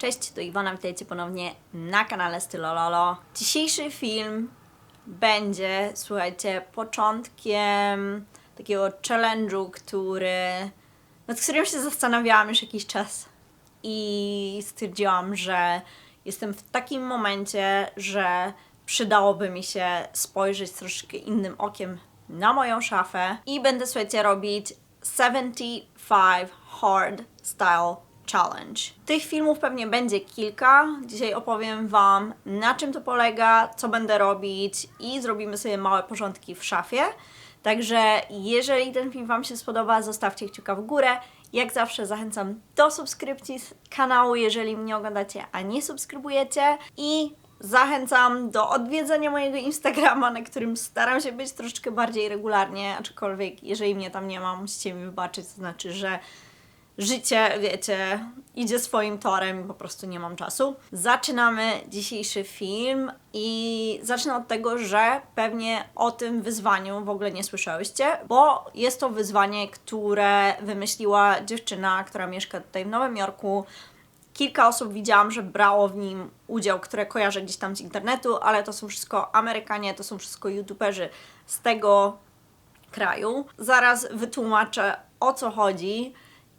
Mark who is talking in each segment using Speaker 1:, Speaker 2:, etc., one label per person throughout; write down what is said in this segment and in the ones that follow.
Speaker 1: Cześć, to Iwona, witajcie ponownie na kanale Stylololo. Dzisiejszy film będzie, słuchajcie, początkiem takiego challenge'u, który, nad którym się zastanawiałam już jakiś czas i stwierdziłam, że jestem w takim momencie, że przydałoby mi się spojrzeć troszeczkę innym okiem na moją szafę i będę, słuchajcie, robić 75 Hard Style Challenge. Tych filmów pewnie będzie kilka. Dzisiaj opowiem Wam, na czym to polega, co będę robić i zrobimy sobie małe porządki w szafie. Także jeżeli ten film Wam się spodoba, zostawcie kciuka w górę. Jak zawsze zachęcam do subskrypcji kanału, jeżeli mnie oglądacie, a nie subskrybujecie. I zachęcam do odwiedzenia mojego Instagrama, na którym staram się być troszeczkę bardziej regularnie, aczkolwiek jeżeli mnie tam nie ma, musicie mi wybaczyć, to znaczy, że życie, wiecie, idzie swoim torem i po prostu nie mam czasu. Zaczynamy dzisiejszy film i zacznę od tego, że pewnie o tym wyzwaniu w ogóle nie słyszałyście, bo jest to wyzwanie, które wymyśliła dziewczyna, która mieszka tutaj w Nowym Jorku. Kilka osób widziałam, że brało w nim udział, które kojarzę gdzieś tam z internetu, ale to są wszystko Amerykanie, to są wszystko youtuberzy z tego kraju. Zaraz wytłumaczę o co chodzi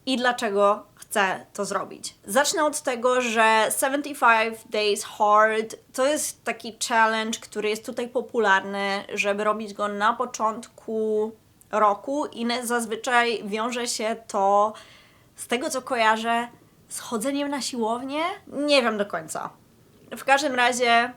Speaker 1: i dlaczego chcę to zrobić. Zacznę od tego, że 75 Days Hard to jest taki challenge, który jest tutaj popularny, żeby robić go na początku roku i zazwyczaj wiąże się to z tego co kojarzę z chodzeniem na siłownię. Nie wiem do końca. W każdym razie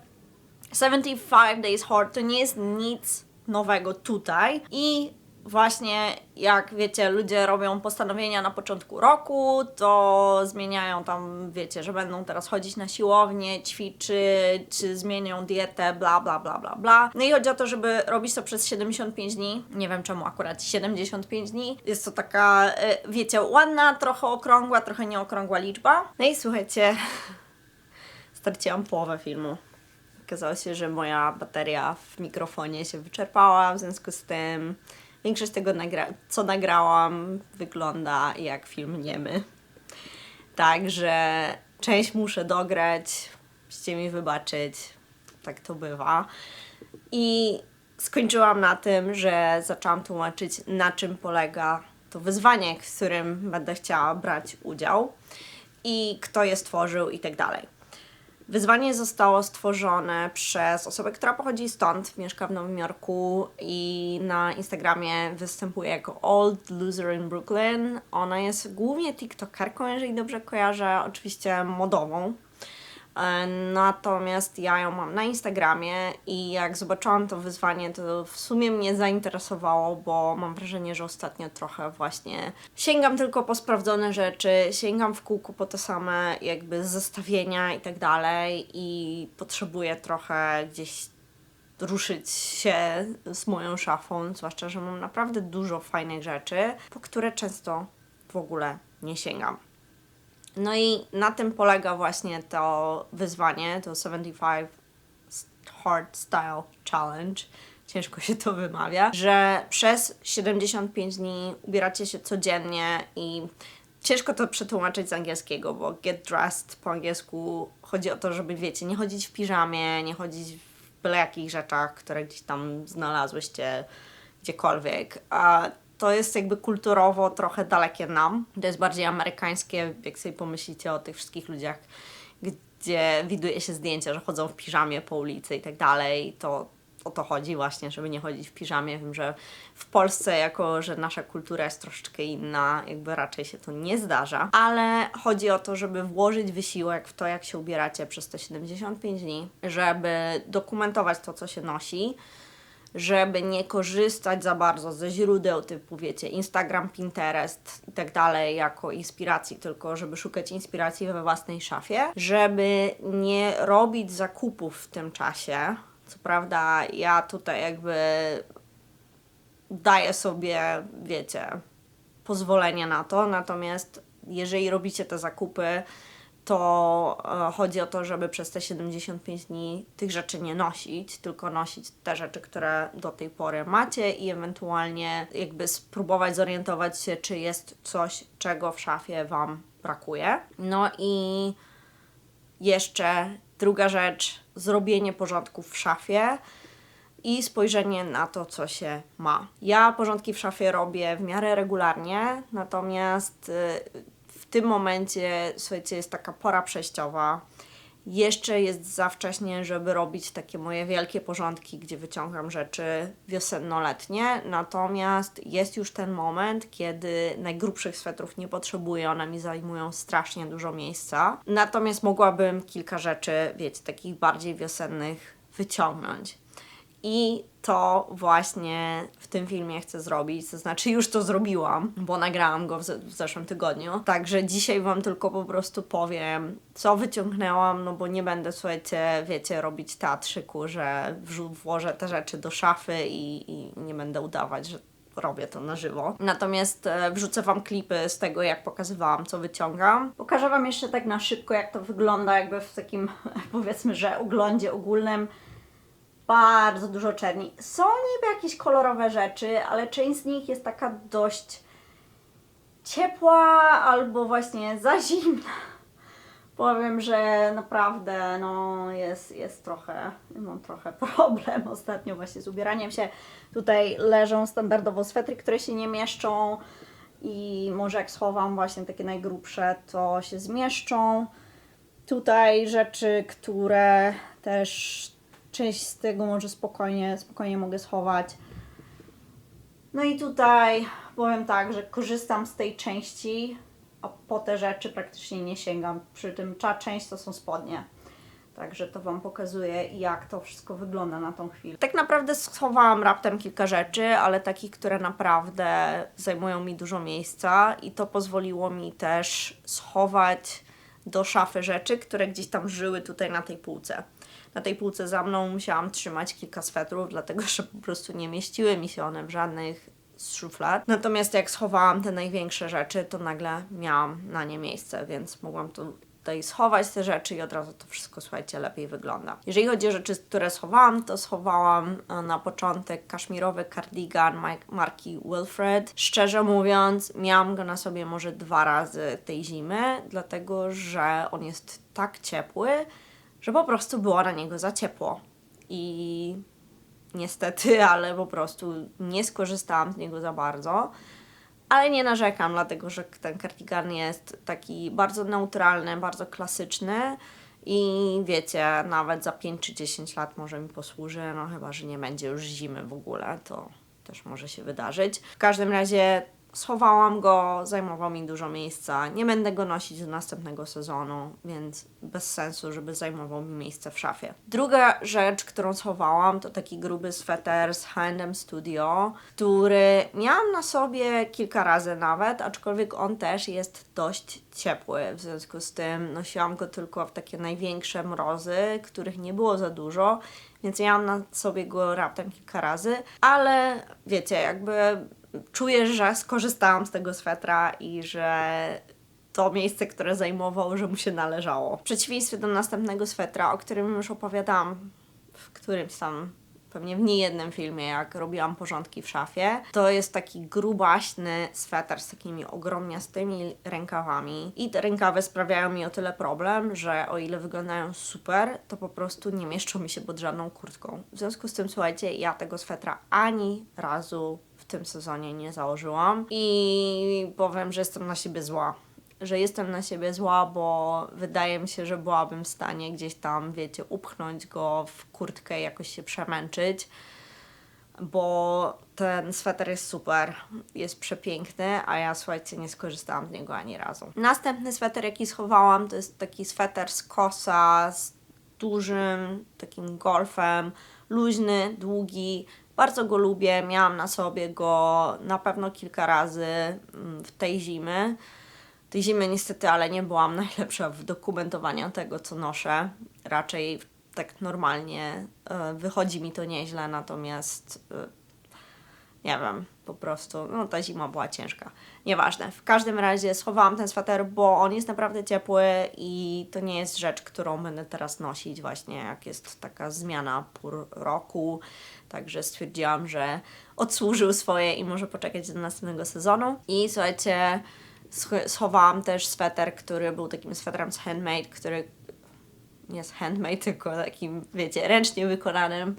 Speaker 1: 75 Days Hard to nie jest nic nowego tutaj i właśnie jak wiecie, ludzie robią postanowienia na początku roku, to zmieniają tam, wiecie, że będą teraz chodzić na siłownię, ćwiczyć, czy zmienią dietę, bla, bla, bla, bla, bla. No i chodzi o to, żeby robić to przez 75 dni. Nie wiem czemu akurat 75 dni. Jest to taka, e, wiecie, ładna, trochę okrągła, trochę nieokrągła liczba. No i słuchajcie, straciłam połowę filmu. Okazało się, że moja bateria w mikrofonie się wyczerpała, w związku z tym większość tego, nagra- co nagrałam, wygląda jak film niemy. Także część muszę dograć, musicie mi wybaczyć, tak to bywa. I skończyłam na tym, że zaczęłam tłumaczyć, na czym polega to wyzwanie, w którym będę chciała brać udział i kto je stworzył i tak dalej. Wyzwanie zostało stworzone przez osobę, która pochodzi stąd, mieszka w Nowym Jorku i na Instagramie występuje jako Old Loser in Brooklyn. Ona jest głównie TikTokerką, jeżeli dobrze kojarzę, oczywiście modową. E, Natomiast ja ją mam na Instagramie i jak zobaczyłam to wyzwanie, to w sumie mnie zainteresowało, bo mam wrażenie, że ostatnio trochę właśnie sięgam tylko po sprawdzone rzeczy, sięgam w kółku po te same jakby zestawienia i tak dalej i potrzebuję trochę gdzieś ruszyć się z moją szafą, zwłaszcza, że mam naprawdę dużo fajnych rzeczy, po które często w ogóle nie sięgam. No i na tym polega właśnie to wyzwanie, to 75 Hard Style Challenge. Ciężko się to wymawia, że przez 75 dni ubieracie się codziennie i ciężko to przetłumaczyć z angielskiego, bo get dressed po angielsku chodzi o to, żeby wiecie, nie chodzić w piżamie, nie chodzić w byle jakich rzeczach, które gdzieś tam znalazłyście gdziekolwiek. A to jest jakby kulturowo trochę dalekie nam. To jest bardziej amerykańskie, jak sobie pomyślicie o tych wszystkich ludziach, gdzie widuje się zdjęcia, że chodzą w piżamie po ulicy i tak dalej, to o to chodzi właśnie, żeby nie chodzić w piżamie. Wiem, że w Polsce, jako że nasza kultura jest troszeczkę inna, jakby raczej się to nie zdarza, ale chodzi o to, żeby włożyć wysiłek w to, jak się ubieracie przez te 75 dni, żeby dokumentować to, co się nosi, żeby nie korzystać za bardzo ze źródeł typu, wiecie, Instagram, Pinterest i tak dalej jako inspiracji, tylko żeby szukać inspiracji we własnej szafie, żeby nie robić zakupów w tym czasie. Co prawda, ja tutaj jakby daję sobie, wiecie, pozwolenie na to, natomiast jeżeli robicie te zakupy, to e, chodzi o to, żeby przez te 75 dni tych rzeczy nie nosić, tylko nosić te rzeczy, które do tej pory macie i ewentualnie jakby spróbować zorientować się, czy jest coś, czego w szafie Wam brakuje. No i jeszcze druga rzecz, zrobienie porządków w szafie i spojrzenie na to, co się ma. Ja porządki w szafie robię w miarę regularnie, natomiast y, tym momencie, słuchajcie, jest taka pora przejściowa. Jeszcze jest za wcześnie, żeby robić takie moje wielkie porządki, gdzie wyciągam rzeczy wiosenno-letnie. Natomiast jest już ten moment, kiedy najgrubszych swetrów nie potrzebuję, one mi zajmują strasznie dużo miejsca. Natomiast mogłabym kilka rzeczy, wiecie, takich bardziej wiosennych wyciągnąć. I to właśnie w tym filmie chcę zrobić, to znaczy już to zrobiłam, bo nagrałam go w, w zeszłym tygodniu. Także dzisiaj Wam tylko po prostu powiem, co wyciągnęłam, no bo nie będę, słuchajcie, wiecie, robić teatrzyku, że włożę te rzeczy do szafy i, i nie będę udawać, że robię to na żywo. Natomiast e, wrzucę Wam klipy z tego, jak pokazywałam, co wyciągam. Pokażę Wam jeszcze tak na szybko, jak to wygląda jakby w takim, powiedzmy, że oglądzie ogólnym bardzo dużo czerni. Są niby jakieś kolorowe rzeczy, ale część z nich jest taka dość ciepła albo właśnie za zimna. Powiem, że naprawdę no, jest, jest trochę, mam trochę problem ostatnio właśnie z ubieraniem się. Tutaj leżą standardowo swetry, które się nie mieszczą i może jak schowam właśnie takie najgrubsze, to się zmieszczą. Tutaj rzeczy, które też część z tego może spokojnie, spokojnie mogę schować. No i tutaj powiem tak, że korzystam z tej części, a po te rzeczy praktycznie nie sięgam. Przy tym ta część to są spodnie. Także to Wam pokazuję, jak to wszystko wygląda na tą chwilę. Tak naprawdę schowałam raptem kilka rzeczy, ale takich, które naprawdę zajmują mi dużo miejsca i to pozwoliło mi też schować do szafy rzeczy, które gdzieś tam żyły tutaj na tej półce. Na tej półce za mną musiałam trzymać kilka swetrów, dlatego że po prostu nie mieściły mi się one w żadnych z szuflad. Natomiast jak schowałam te największe rzeczy, to nagle miałam na nie miejsce, więc mogłam tutaj schować te rzeczy i od razu to wszystko, słuchajcie, lepiej wygląda. Jeżeli chodzi o rzeczy, które schowałam, to schowałam e, na początek kaszmirowy cardigan maj- marki Wilfred. Szczerze mówiąc, miałam go na sobie może dwa razy tej zimy, dlatego że on jest tak ciepły, że po prostu było na niego za ciepło. I niestety, ale po prostu nie skorzystałam z niego za bardzo. Ale nie narzekam, dlatego że ten cardigan jest taki bardzo neutralny, bardzo klasyczny i wiecie, nawet za 5 czy 10 lat może mi posłuży, no chyba, że nie będzie już zimy w ogóle, to też może się wydarzyć. W każdym razie schowałam go, zajmował mi dużo miejsca. Nie będę go nosić do następnego sezonu, więc bez sensu, żeby zajmował mi miejsce w szafie. Druga rzecz, którą schowałam, to taki gruby sweter z H&M Studio, który miałam na sobie kilka razy nawet, aczkolwiek on też jest dość ciepły. W związku z tym nosiłam go tylko w takie największe mrozy, których nie było za dużo, więc miałam na sobie go raptem kilka razy, ale wiecie, jakby czuję, że skorzystałam z tego swetra i że to miejsce, które zajmował, że mu się należało. W przeciwieństwie do następnego swetra, o którym już opowiadałam w którymś tam, pewnie w niejednym filmie, jak robiłam porządki w szafie, to jest taki grubaśny sweter z takimi ogromniastymi rękawami i te rękawy sprawiają mi o tyle problem, że o ile wyglądają super, to po prostu nie mieszczą mi się pod żadną kurtką. W związku z tym, słuchajcie, ja tego swetra ani razu w tym sezonie nie założyłam i powiem, że jestem na siebie zła. Że jestem na siebie zła, bo wydaje mi się, że byłabym w stanie gdzieś tam, wiecie, upchnąć go w kurtkę jakoś się przemęczyć, bo ten sweter jest super, jest przepiękny, a ja słuchajcie, nie skorzystałam z niego ani razu. Następny sweter, jaki schowałam, to jest taki sweter z kosa, z dużym takim golfem, luźny, długi. Bardzo go lubię, miałam na sobie go na pewno kilka razy mm, w tej zimy. Tej zimy niestety, ale nie byłam najlepsza w dokumentowaniu tego, co noszę. Raczej tak normalnie e, wychodzi mi to nieźle, natomiast e, nie wiem, po prostu, no ta zima była ciężka. Nieważne. W każdym razie schowałam ten sweter, bo on jest naprawdę ciepły i to nie jest rzecz, którą będę teraz nosić właśnie jak jest taka zmiana pór roku. Także stwierdziłam, że odsłużył swoje i może poczekać do następnego sezonu. I słuchajcie, sch- schowałam też sweter, który był takim swetrem z handmade, który nie jest handmade, tylko takim, wiecie, ręcznie wykonanym,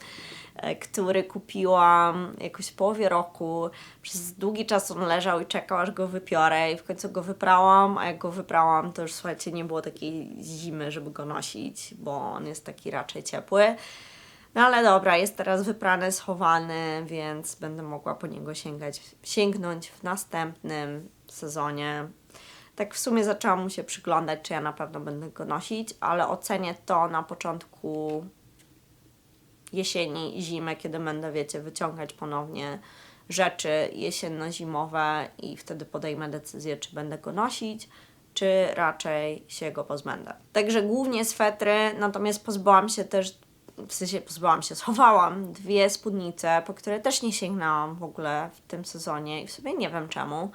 Speaker 1: który kupiłam jakoś w połowie roku. Przez długi czas on leżał i czekał, aż go wypiorę i w końcu go wyprałam, a jak go wyprałam, to już słuchajcie, nie było takiej zimy, żeby go nosić, bo on jest taki raczej ciepły. No ale dobra, jest teraz wyprany, schowany, więc będę mogła po niego sięgać, sięgnąć w następnym sezonie. Tak w sumie zaczęłam mu się przyglądać, czy ja na pewno będę go nosić, ale ocenię to na początku jesieni, zimy, kiedy będę, wiecie, wyciągać ponownie rzeczy jesienno-zimowe i wtedy podejmę decyzję, czy będę go nosić, czy raczej się go pozbędę. Także głównie swetry, natomiast pozbyłam się też, w sensie pozbyłam się, schowałam dwie spódnice, po które też nie sięgnęłam w ogóle w tym sezonie i w sumie nie wiem czemu.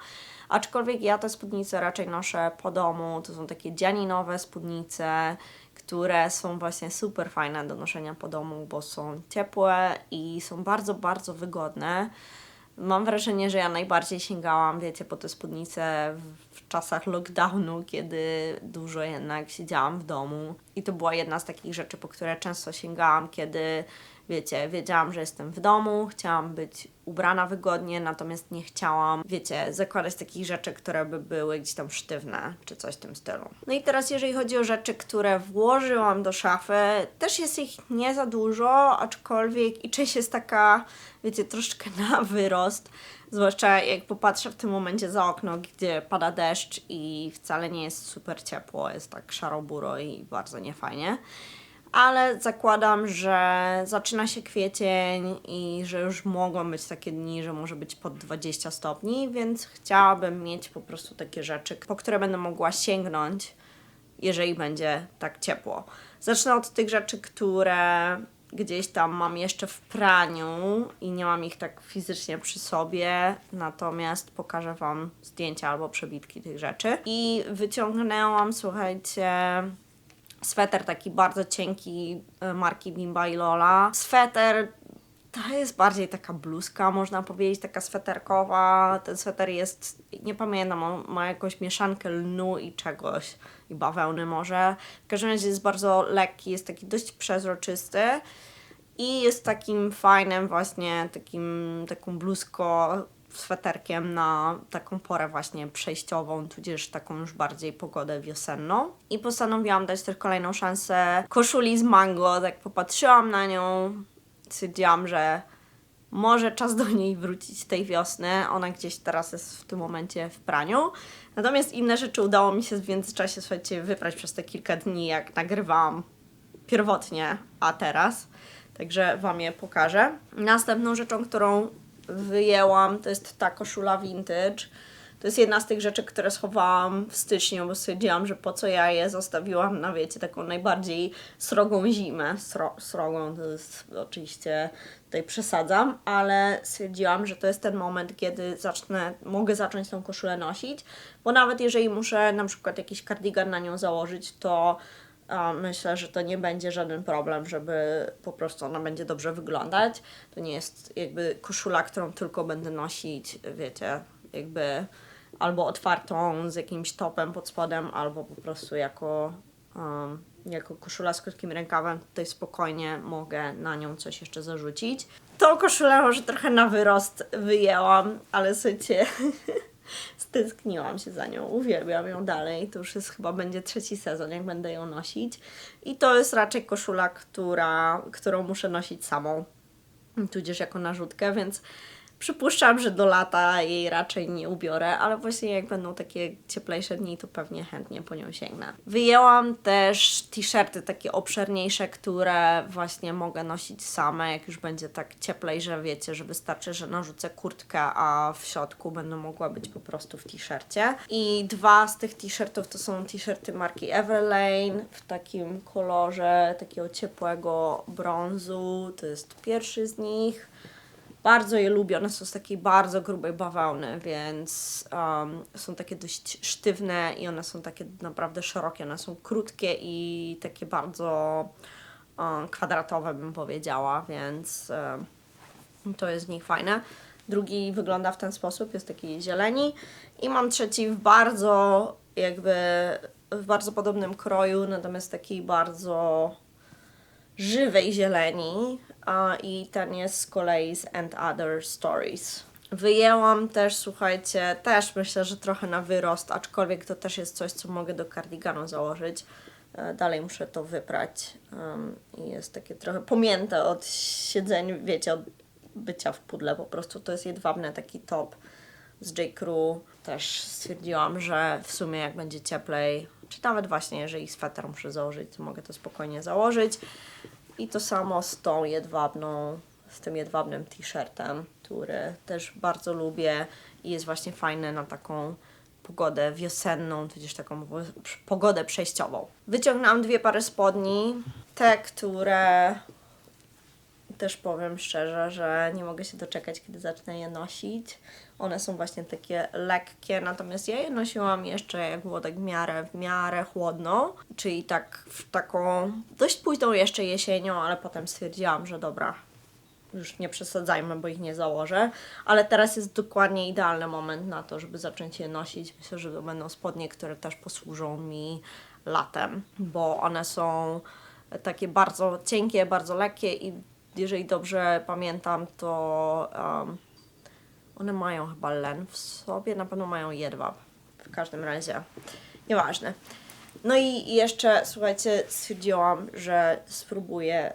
Speaker 1: Aczkolwiek ja te spódnice raczej noszę po domu, to są takie dzianinowe spódnice, które są właśnie super fajne do noszenia po domu, bo są ciepłe i są bardzo, bardzo wygodne. Mam wrażenie, że ja najbardziej sięgałam, wiecie, po te spódnice w, czasach lockdownu, kiedy dużo jednak siedziałam w domu. I to była jedna z takich rzeczy, po które często sięgałam, kiedy, wiecie, wiedziałam, że jestem w domu, chciałam być ubrana wygodnie, natomiast nie chciałam, wiecie, zakładać takich rzeczy, które by były gdzieś tam sztywne, czy coś w tym stylu. No i teraz, jeżeli chodzi o rzeczy, które włożyłam do szafy, też jest ich nie za dużo, aczkolwiek i część jest taka, wiecie, troszeczkę na wyrost. Zwłaszcza jak popatrzę w tym momencie za okno, gdzie pada deszcz i wcale nie jest super ciepło, jest tak szaro-buro i bardzo niefajnie. Ale zakładam, że zaczyna się kwiecień i że już mogą być takie dni, że może być pod 20 stopni, więc chciałabym mieć po prostu takie rzeczy, po które będę mogła sięgnąć, jeżeli będzie tak ciepło. Zacznę od tych rzeczy, które gdzieś tam mam jeszcze w praniu i nie mam ich tak fizycznie przy sobie, natomiast pokażę Wam zdjęcia albo przebitki tych rzeczy. I wyciągnęłam, słuchajcie, sweter taki bardzo cienki e, marki Bimba i Lola. Sweter to jest bardziej taka bluzka, można powiedzieć, taka sweterkowa. Ten sweter jest, nie pamiętam, on ma jakąś mieszankę lnu i czegoś, i bawełny może. W każdym razie jest bardzo lekki, jest taki dość przezroczysty i jest takim fajnym właśnie, takim, taką bluzko sweterkiem na taką porę właśnie przejściową, tudzież taką już bardziej pogodę wiosenną. I postanowiłam dać też kolejną szansę koszuli z mango, tak popatrzyłam na nią, stwierdziłam, że może czas do niej wrócić tej wiosny. Ona gdzieś teraz jest w tym momencie w praniu. Natomiast inne rzeczy udało mi się w międzyczasie, słuchajcie, wyprać przez te kilka dni, jak nagrywałam pierwotnie, a teraz. Także Wam je pokażę. Następną rzeczą, którą wyjęłam, to jest ta koszula vintage. To jest jedna z tych rzeczy, które schowałam w styczniu, bo stwierdziłam, że po co ja je zostawiłam na, wiecie, taką najbardziej srogą zimę. Sro, srogą to jest oczywiście, tutaj przesadzam, ale stwierdziłam, że to jest ten moment, kiedy zacznę, mogę zacząć tą koszulę nosić, bo nawet jeżeli muszę na przykład jakiś kardigan na nią założyć, to myślę, że to nie będzie żaden problem, żeby po prostu ona będzie dobrze wyglądać. To nie jest jakby koszula, którą tylko będę nosić, wiecie, jakby albo otwartą z jakimś topem pod spodem, albo po prostu jako, um, jako koszula z krótkim rękawem. Tutaj spokojnie mogę na nią coś jeszcze zarzucić. Tą koszulę może trochę na wyrost wyjęłam, ale słuchajcie, stęskniłam się za nią, uwielbiam ją dalej. To już jest chyba będzie trzeci sezon, jak będę ją nosić. I to jest raczej koszula, która, którą muszę nosić samą, tudzież jako narzutkę, więc przypuszczam, że do lata jej raczej nie ubiorę, ale właśnie jak będą takie cieplejsze dni, to pewnie chętnie po nią sięgnę. Wyjęłam też t-shirty takie obszerniejsze, które właśnie mogę nosić same, jak już będzie tak cieplej, że wiecie, że wystarczy, że narzucę kurtkę, a w środku będę mogła być po prostu w t-shircie. I dwa z tych t-shirtów to są t-shirty marki Everlane w takim kolorze takiego ciepłego brązu. To jest pierwszy z nich. Bardzo je lubię, one są z takiej bardzo grubej bawełny, więc um, są takie dość sztywne i one są takie naprawdę szerokie, one są krótkie i takie bardzo um, kwadratowe bym powiedziała, więc um, to jest w nich fajne. Drugi wygląda w ten sposób, jest taki zieleni i mam trzeci w bardzo jakby w bardzo podobnym kroju, natomiast takiej bardzo żywej zieleni a, i ten jest z kolei z And Other Stories. Wyjęłam też, słuchajcie, też myślę, że trochę na wyrost, aczkolwiek to też jest coś, co mogę do kardiganu założyć. E, Dalej muszę to wyprać i jest takie trochę pomięte od siedzeń, wiecie, od bycia w pudle po prostu. To jest jedwabny taki top z J. Crew. Też stwierdziłam, że w sumie jak będzie cieplej, czy nawet właśnie jeżeli sweter muszę założyć, to mogę to spokojnie założyć. I to samo z tą jedwabną, z tym jedwabnym t-shirtem, który też bardzo lubię i jest właśnie fajny na taką pogodę wiosenną, tudzież taką po- pogodę przejściową. Wyciągnęłam dwie pary spodni, te, które też powiem szczerze, że nie mogę się doczekać, kiedy zacznę je nosić. One są właśnie takie lekkie, natomiast ja je nosiłam jeszcze jak było tak w miarę, w miarę chłodno, czyli tak w taką dość późną jeszcze jesienią, ale potem stwierdziłam, że dobra, już nie przesadzajmy, bo ich nie założę, ale teraz jest dokładnie idealny moment na to, żeby zacząć je nosić. Myślę, że to będą spodnie, które też posłużą mi latem, bo one są takie bardzo cienkie, bardzo lekkie i jeżeli dobrze pamiętam, to um, one mają chyba len w sobie, na pewno mają jedwab. W każdym razie, nieważne. No i jeszcze, słuchajcie, stwierdziłam, że spróbuję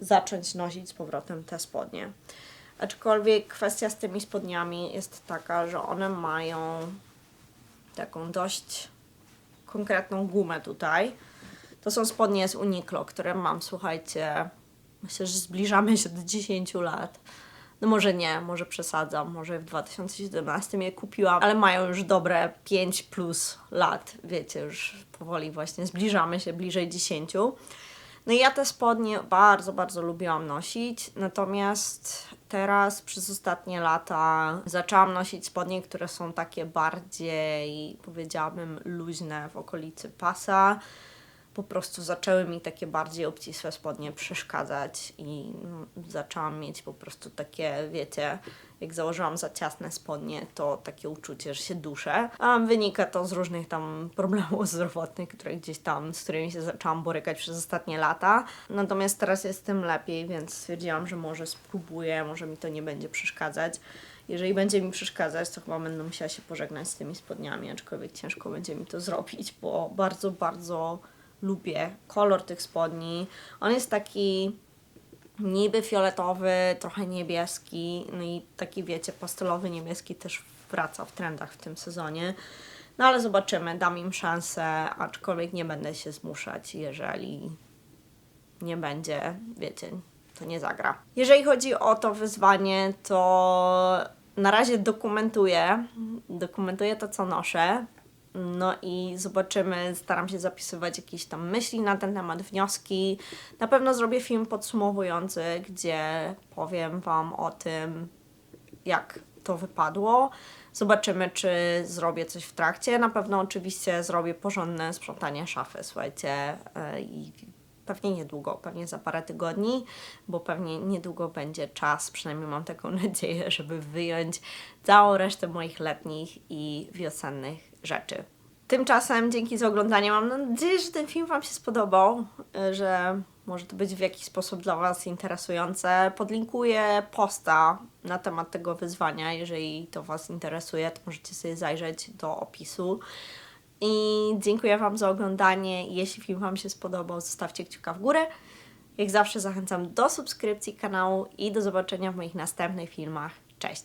Speaker 1: zacząć nosić z powrotem te spodnie. Aczkolwiek kwestia z tymi spodniami jest taka, że one mają taką dość konkretną gumę tutaj. To są spodnie z Uniqlo, które mam, słuchajcie, myślę, że zbliżamy się do 10 lat. No może nie, może przesadzam, może w 2017 je kupiłam, ale mają już dobre 5 plus lat, wiecie, już powoli właśnie zbliżamy się bliżej 10. No i ja te spodnie bardzo, bardzo lubiłam nosić, natomiast teraz przez ostatnie lata zaczęłam nosić spodnie, które są takie bardziej, powiedziałabym, luźne w okolicy pasa. Po prostu zaczęły mi takie bardziej obcisłe spodnie przeszkadzać i mm, zaczęłam mieć po prostu takie, wiecie, jak założyłam za ciasne spodnie, to takie uczucie, że się duszę. A wynika to z różnych tam problemów zdrowotnych, które gdzieś tam, z którymi się zaczęłam borykać przez ostatnie lata. Natomiast teraz jest tym lepiej, więc stwierdziłam, że może spróbuję, może mi to nie będzie przeszkadzać. Jeżeli będzie mi przeszkadzać, to chyba będę musiała się pożegnać z tymi spodniami, aczkolwiek ciężko będzie mi to zrobić, bo bardzo, bardzo lubię kolor tych spodni. On jest taki niby fioletowy, trochę niebieski, no i taki wiecie, pastelowy niebieski też wraca w trendach w tym sezonie. No ale zobaczymy, dam im szansę, aczkolwiek nie będę się zmuszać, jeżeli nie będzie, wiecie, to nie zagra. Jeżeli chodzi o to wyzwanie, to na razie dokumentuję, dokumentuję to, co noszę. No i zobaczymy, staram się zapisywać jakieś tam myśli na ten temat, wnioski. Na pewno zrobię film podsumowujący, gdzie powiem Wam o tym, jak to wypadło. Zobaczymy, czy zrobię coś w trakcie. Na pewno oczywiście zrobię porządne sprzątanie szafy, słuchajcie, yy, i pewnie niedługo, pewnie za parę tygodni, bo pewnie niedługo będzie czas, przynajmniej mam taką nadzieję, żeby wyjąć całą resztę moich letnich i wiosennych rzeczy. Tymczasem dzięki za oglądanie. Mam nadzieję, że ten film Wam się spodobał, y, że może to być w jakiś sposób dla Was interesujące. Podlinkuję posta na temat tego wyzwania. Jeżeli to Was interesuje, to możecie sobie zajrzeć do opisu. I dziękuję Wam za oglądanie. Jeśli film Wam się spodobał, zostawcie kciuka w górę. Jak zawsze zachęcam do subskrypcji kanału i do zobaczenia w moich następnych filmach. Cześć!